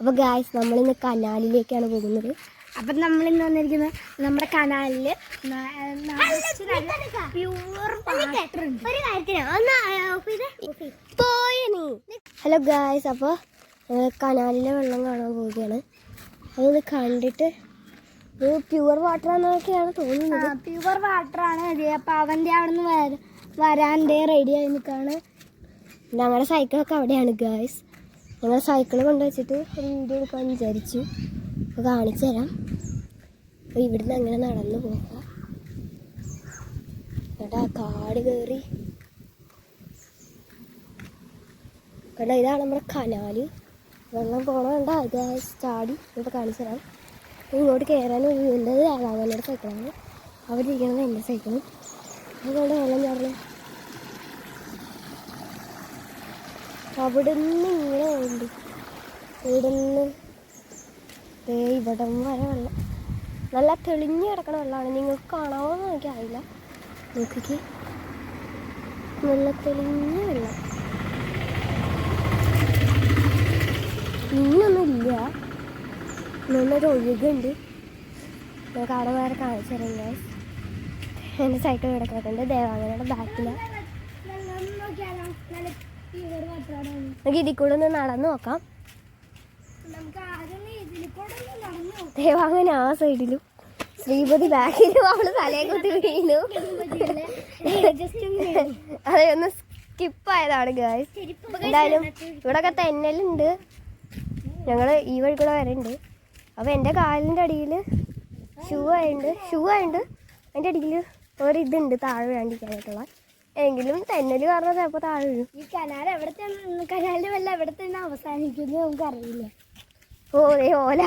അപ്പോൾ ഗായ്സ് നമ്മളിന്ന് കനാലിലേക്കാണ് പോകുന്നത്. അപ്പം നമ്മൾ ഇന്ന് വന്നിരിക്കുന്നത് നമ്മുടെ കനാലിൽ ഹലോ ഗായ്സ് അപ്പോൾ കനാലിലെ വെള്ളം കാണാൻ പോവുകയാണ്. അതൊന്ന് കണ്ടിട്ട് ഇത് പ്യുവർ വാട്ടർ ആണെന്നൊക്കെയാണ് തോന്നുന്നത്. പ്യുവർ വാട്ടർ ആണ് ഇത്. അപ്പൊ അവന്റെ അവിടെ നിന്ന് വരാൻ റെഡി ആയി നിൽക്കാണ്. ഞങ്ങളുടെ സൈക്കിളൊക്കെ അവിടെയാണ് ഗായ്സ് ഞങ്ങൾ സൈക്കിൾ കൊണ്ടുവച്ചിട്ട് ഒരു വീഡിയോ എടുക്കാൻ വിചാരിച്ചു. അപ്പോൾ കാണിച്ചു തരാം. അപ്പോൾ ഇവിടുന്ന് അങ്ങനെ നടന്നു പോകാം. ആ കാട് കയറി കണ്ട ഇതാണ് നമ്മുടെ കനാല്. വെള്ളം പോകണമുണ്ട് അത് ചാടി. ഇപ്പോൾ കാണിച്ചു തരാം. ഇങ്ങോട്ട് കയറാനും വീണ്ടത് രാഘവന്റെ സൈക്കിളാണ്. അവിടെ ഇരിക്കുന്നത് എന്റെ സൈക്കിളും. അതുകൊണ്ട് വെള്ളം ചാടണം. അവിടെ നിന്ന് ഇങ്ങനെ ഉണ്ട് ഇവിടുന്ന് ഇവിടം വരെ വെള്ളം. നല്ല തെളിഞ്ഞ് കിടക്കണ വെള്ളമാണ്. നിങ്ങൾക്ക് കാണാമോ എന്ന് എനിക്കറിയില്ല നോക്കിക്ക്. നല്ല തെളിഞ്ഞ വെള്ളം. ഇന്നൊന്നുമില്ല. നല്ലൊരു ഒഴുകുണ്ട്. നമുക്ക് അവിടെ വേറെ കാണിച്ചു തരാം. എന്റെ സൈക്കിൾ കിടക്കുന്നുണ്ട് ദേവാങ്ങനയുടെ ബാക്കിലാണ് നമുക്ക് ഇതിൽ കൂടെ ഒന്ന് നടന്നു നോക്കാം. ദേവാങ്ങനെ ആ സൈഡിലും. ശ്രീപതി ബാക്കിലും അവൾ തലയെ കുത്തി വീണു. അതെ ഒന്ന് സ്കിപ്പ് ആയതാണ് ഗായ്സ് എന്തായാലും ഇവിടൊക്കെ തെന്നലുണ്ട്. ഞങ്ങൾ ഈ വഴി കൂടെ വരണ്ട്. അപ്പൊ എന്റെ കാലിന്റെ അടിയിൽ ഷൂ ആയുണ്ട്. ഷൂ ആയുണ്ട്. അതിന്റെ അടിയിൽ ഒരു ഇതുണ്ട് താഴെ വേണ്ടിക്കാനായിട്ടുള്ള എങ്കിലും തെന്നൽ കാരണം ചിലപ്പോൾ താഴെ വീഴും. ഈ കനാൽ എവിടത്തെ കനാലിന്റെ വല്ല എവിടെ തന്നെ അവസാനിക്കുന്നത് നമുക്ക് അറിയില്ല. ഓലേ ഓല.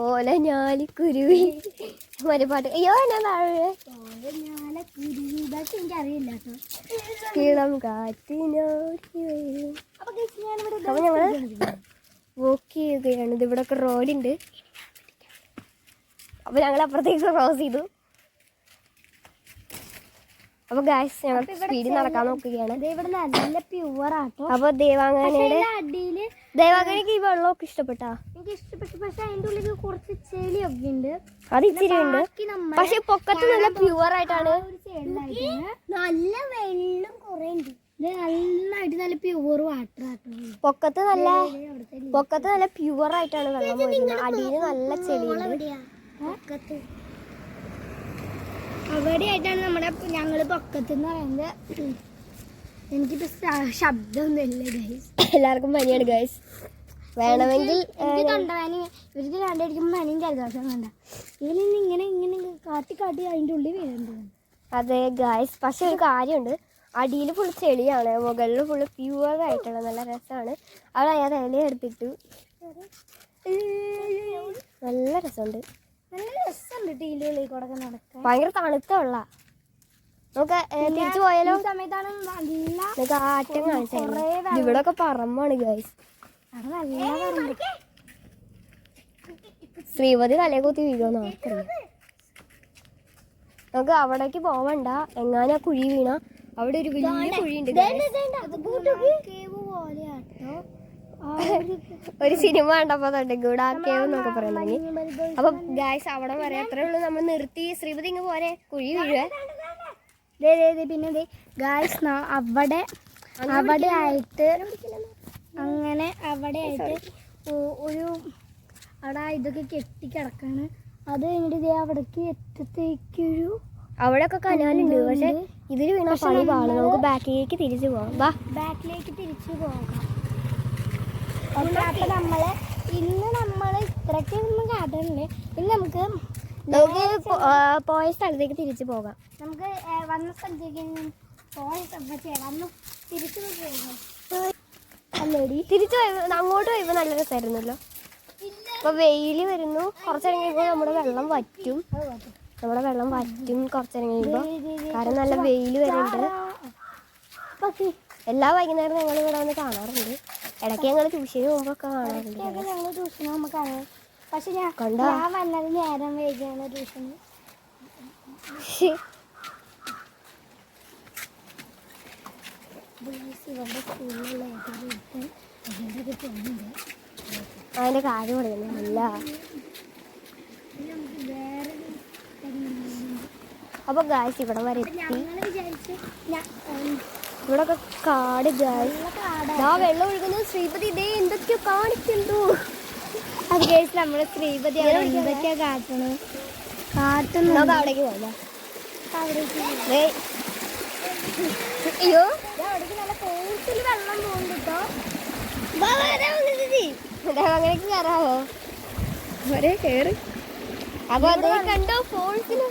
ഓല ഞാലി കുരുവി. മറ്റേ പാട്ട്. അയ്യോ എന്നാ താഴെ ഞാനെ കുരുവി. ഇതൊക്കെ കിളം കാറ്റിനോടി വരും വോക്ക് ചെയ്യുകയാണ്. ഇവിടെ റോഡുണ്ട് അപ്പൊ ഞങ്ങൾ അപ്പുറത്തേക്ക് ക്രോസ് ചെയ്തു. അപ്പൊ ഗായ്സ് ഞങ്ങൾ സ്പീഡിൽ നടക്കാൻ നോക്കുകയാണ്. നല്ല പ്യുവർ ആട്ടോ. അപ്പൊ ദേവാംഗനയുടെ അടിയിൽ ദേവാംഗനക്ക് ഈ വെള്ളമൊക്കെ ഇഷ്ടപ്പെട്ടാ? എനിക്ക് ഇഷ്ടപ്പെട്ടു. പക്ഷെ അതിന്റെ ഉള്ളിൽ കുറച്ച് ചെളിയൊക്കെ ഉണ്ട്. അത് ഇച്ചിരി ഉണ്ട്. പക്ഷെ പൊക്കത്ത് നല്ല പ്യുവർ ആയിട്ടാണ്. നല്ല വെള്ളം കുറേ ഉണ്ട്. നന്നായിട്ട് നല്ല പ്യുവർ വാട്ടർ പൊക്കത്ത് നല്ല പൊക്കത്ത് നല്ല പ്യുവർ ആയിട്ടാണ് വെള്ളം പോയിരുന്നത് അടിയിൽ നല്ല ചെളിയുണ്ട്. പൊക്കത്ത്. അവിടെ ആയിട്ടാണ് നമ്മുടെ ഞങ്ങൾ പൊക്കത്തെന്ന് പറയുന്നത്. എനിക്കിപ്പോ ശബ്ദമൊന്നുമില്ല ഗൈസ് എല്ലാവർക്കും പനിയാണ് ഗൈസ് വേണമെങ്കിൽ തൊണ്ടവാനി ഇവർക്ക് കണ്ടടിക്കുമ്പോൾ പനിയും ജലദോഷം വേണ്ട ഇതിൽ ഇങ്ങനെ ഇങ്ങനെ കാട്ടി കാട്ടി അതിന്റെ ഉള്ളിൽ വീഴുന്നുണ്ട്. അതെ ഗായ്സ് പക്ഷെ ഒരു കാര്യമുണ്ട്. അടിയിൽ ഫുൾ ചെളിയാണ്. മുകളിൽ ഫുൾ പ്യുവർ ആയിട്ടുള്ള നല്ല രസമാണ്. അവിടെ ഞാൻ ഇല എടുത്തിട്ടു നല്ല രസമുണ്ട്. നല്ല രസമുണ്ട് കൂടെ നടക്കാൻ. ഭയങ്കര തണുത്ത വെള്ള. നമുക്ക് തിരിച്ചു പോയാലോ? ഈ സമയത്താണ് നല്ല കാണിച്ചു ഇവിടെ ഒക്കെ പറമ്പാണ് ഗൈസ് അവിടെ നല്ല പറമ്പ്. ശ്രീമതി തലയെ കുത്തി വീഴുമെന്ന് ആർക്കറിയാം നമുക്ക് അവിടേക്ക് പോവണ്ട. എങ്ങാനാ കുഴി വീണ. അവിടെ ഒരു വലിയ കുഴിയുണ്ട് guys. അത് കേവ് പോലെയാട്ടോ ആ ഒരു സിനിമ കണ്ടപ്പോ തൊട്ട് ഗുഡാക്കേവ് എന്നൊക്കെ പറയുന്നത് അപ്പൊ ഗായ്സ് അവിടെ വരെ അത്രേ ഉള്ളൂ. നമ്മൾ നിർത്തി. ശ്രീപതി ഇങ്ങ് പോരെ. കുഴി വീഴുവേ പിന്നെ ഗായ്സ് അവിടെ അവിടെ ആയിട്ട് അങ്ങനെ അവിടെ ആയിട്ട് ഒ- ഒരു അവിടെ ഇതൊക്കെ കെട്ടി കിടക്കാണ്. അത് കഴിഞ്ഞിട്ട് ഇതേ അവിടേക്ക് എത്തത്തേക്കൊരു അവിടെ ഒക്കെ കനാലുണ്ട്. പക്ഷെ ഇതിൽ വീണ പണി പാൾ. നമുക്ക് ബാക്കിലേക്ക് തിരിച്ചു പോവാം. വാ. ബാക്കിലേക്ക് തിരിച്ചു പോകാം. അപ്പൊ നമ്മൾ ഇന്ന് നമ്മൾ ഇത്രയ്ക്ക് ഒന്നും കാട്ടുന്നില്ല ഇന്ന് നമുക്ക് നമുക്ക് പോയ സ്ഥലത്തേക്ക് തിരിച്ചു പോകാം. നമുക്ക് വന്ന സ്ഥലത്തേക്ക് പോയ സ്ഥലത്തേക്ക് വന്നു. തിരിച്ചു പോയി അല്ലേടി? തിരിച്ചു അങ്ങോട്ട് പോയപ്പോ നല്ല രസമായിരുന്നല്ലോ ഇപ്പൊ വെയിൽ വരുന്നു. കഴിയുമ്പോൾ നമ്മുടെ വെള്ളം വറ്റും. നമ്മുടെ വെള്ളം വറ്റും കഴിയുമ്പോൾ കാരണം നല്ല വെയിൽ വരുന്നുണ്ട്. എല്ലാ വൈകുന്നേരം ഞങ്ങൾ ഇവിടെ വന്ന് കാണാറുണ്ട്. ഇടയ്ക്ക് ഞങ്ങൾ ട്യൂഷന് പോകുമ്പോൾ കാണാറുണ്ട്. ഞങ്ങൾ ട്യൂഷന് നമുക്കറിയാം പക്ഷെ ഞാൻ കണ്ടോ? ഞാൻ വന്നത് നേരം വൈകിയാണ് ട്യൂഷന്. ശ്ശി. ഇവരുടെ സ്കൂളിലുള്ള ഏതൊരു അതിന്റെ പോകുന്നുണ്ട് അതിന്റെ കാര്യം പറയുന്നു അല്ല. അപ്പൊ ഗായ്സ് ഇവിടെ വരെ എത്തി. ഞങ്ങൾ വിചാരിച്ച് ഞ- ഉം, ഇവിടെ ഒക്കെ കാട്. ആ വെള്ളം ഒഴുകുന്നത് ശ്രീപതി ഇതേ എന്തൊക്കെയോ കാണിക്കുന്നു. അത് കേസ് നമ്മൾ ശ്രീപതി അവിടെ എന്തൊക്കെയാ കാട്ടണു? കാട്ടുന്നു അവിടേക്ക് പോകാം. അയ്യോ. അവിടേക്ക് നല്ല വെള്ളം പോകുന്നുണ്ടോ അങ്ങനെയൊക്കെ കയറാവോ അപ്പൊ അതേ കണ്ടോ ഫോൾസിന്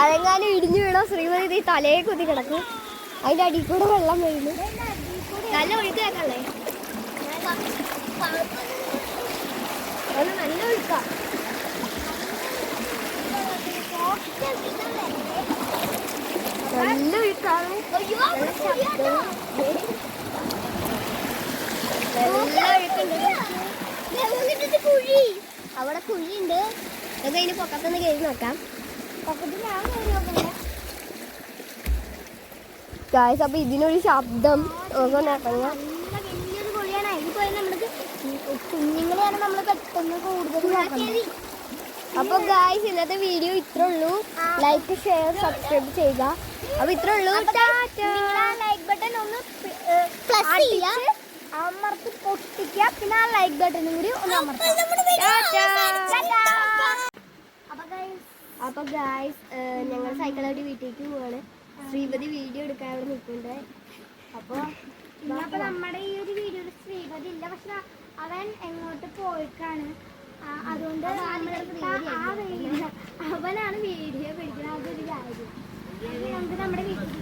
അതെങ്ങാനും ഇടിഞ്ഞു വീണോ ശ്രീമതി തലയെ കുത്തി കിടക്കും. അതിന്റെ അടിയിൽ കൂടെ വെള്ളം വീഴുന്നു. നല്ല ഒഴുക്ക് അത് നല്ല ഒഴുക്കാ. നല്ല ഒഴുക്കാണ്. നല്ല ഒഴുക്കുണ്ട്. കുഴി. അവിടെ കുഴിയുണ്ട്. നമുക്ക് അതിന് പൊക്കത്തുനിന്ന് കയറി നോക്കാം. പൊക്കത്തിൽ ഞാൻ കയറി നോക്കണ്ടേ ഗായ്സ് അപ്പൊ ഇതിനൊരു ശബ്ദം. നമുക്ക് കുഞ്ഞുങ്ങളെയാണ് നമ്മൾ പെട്ടെന്ന് കൂടുതൽ അപ്പൊ ഗായ്സ് ഇന്നത്തെ വീഡിയോ ഇത്ര ഉള്ളൂ. ലൈക്ക് ഷെയർ സബ്സ്ക്രൈബ് ചെയ്യുക. അപ്പൊ ഇത്ര ഉള്ളൂ. ലൈക്ക് ബട്ടൺ ഒന്ന് അടിച്ച് അമർത്തി പൊട്ടിക്കുക. പിന്നെ ആ ലൈക്ക് ബട്ടണും കൂടി ഒന്ന് അപ്പൊ ഗായ്സ് ഞങ്ങൾ സൈക്കിളായിട്ട് വീട്ടിലേക്ക് പോവാണ്. ശ്രീപതി വീഡിയോ എടുക്കാൻ അവിടെ നിൽക്കുന്നുണ്ട്. അപ്പൊ അപ്പൊ നമ്മുടെ ഈ ഒരു വീഡിയോയിൽ ശ്രീപതി ഇല്ല. പക്ഷെ അവൻ എങ്ങോട്ട് പോയിക്കാണ്? അതുകൊണ്ട് നമ്മളെടുത്ത ആ വീഡിയോ അവനാണ് വീഡിയോ പിടിക്കുന്നത്. അതൊരു കാര്യം. നമുക്ക് നമ്മുടെ വീട്ടിൽ